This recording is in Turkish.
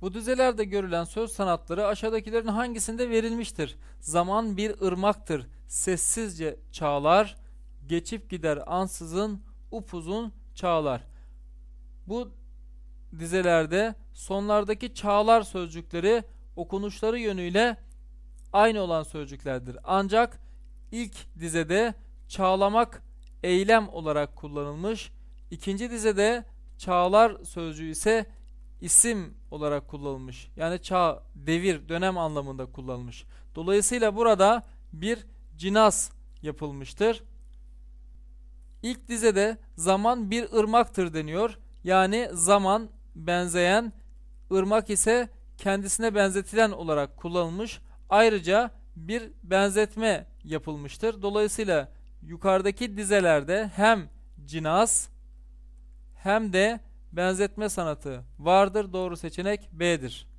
Bu dizelerde görülen söz sanatları aşağıdakilerin hangisinde verilmiştir? Zaman bir ırmaktır. Sessizce çağlar, geçip gider ansızın upuzun çağlar. Bu dizelerde sonlardaki çağlar sözcükleri okunuşları yönüyle aynı olan sözcüklerdir. Ancak ilk dizede çağlamak eylem olarak kullanılmış. İkinci dizede çağlar sözcüğü ise isim olarak kullanılmış. Yani çağ, devir, dönem anlamında kullanılmış. Dolayısıyla burada bir cinas yapılmıştır. İlk dizede zaman bir ırmaktır deniyor. Yani zaman benzeyen, ırmak ise kendisine benzetilen olarak kullanılmış. Ayrıca bir benzetme yapılmıştır. Dolayısıyla yukarıdaki dizelerde hem cinas hem de benzetme sanatı vardır. Doğru seçenek B'dir.